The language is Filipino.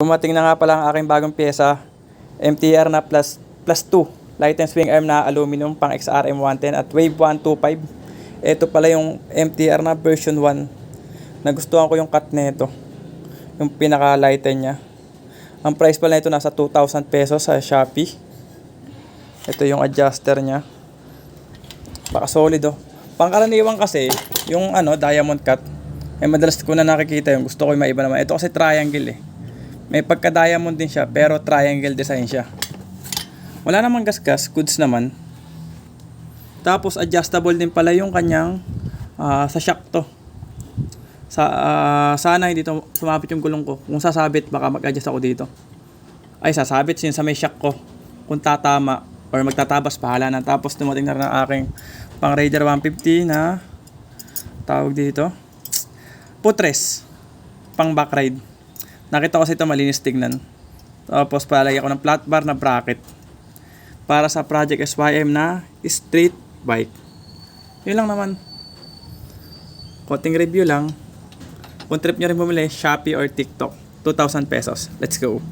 Dumating na nga pala ang aking bagong pyesa, MTR na plus plus 2, light and swing arm na aluminum pang XRM 110 at Wave 125. Ito pala yung MTR na version 1. Nagustuhan ko yung cut nito. Yung pinaka lighten niya. Ang price pala nito nasa 2,000 pesos sa Shopee. Ito yung adjuster niya. Baka solid oh. Pangkaraniwan kasi, yung ano, diamond cut, eh madalas ko na nakikita yung gusto ko yung maiba naman. Ito kasi triangle eh. May pagka-diamond din siya, pero triangle design siya. Wala namang gasgas, goods naman. Tapos adjustable din pala yung kanyang ah, sa shock to. Sa ah, sana hindi to sumabit yung gulong ko. Kung sasabit baka mag-adjust ako dito. Ay sasabit sin sa may shock ko. Kung tatama or magtatabas pahala na. Tapos dumating na rin ang aking pang Raider 150 na tawag dito. Putres. Pang back ride. Nakita ko sa ito malinis tignan. Tapos palagay ako ng flat bar na bracket. Para sa Project SYM na street bike. Yun lang naman. Konting review lang. Kung trip nyo rin bumili, Shopee or TikTok. 2,000 pesos. Let's go.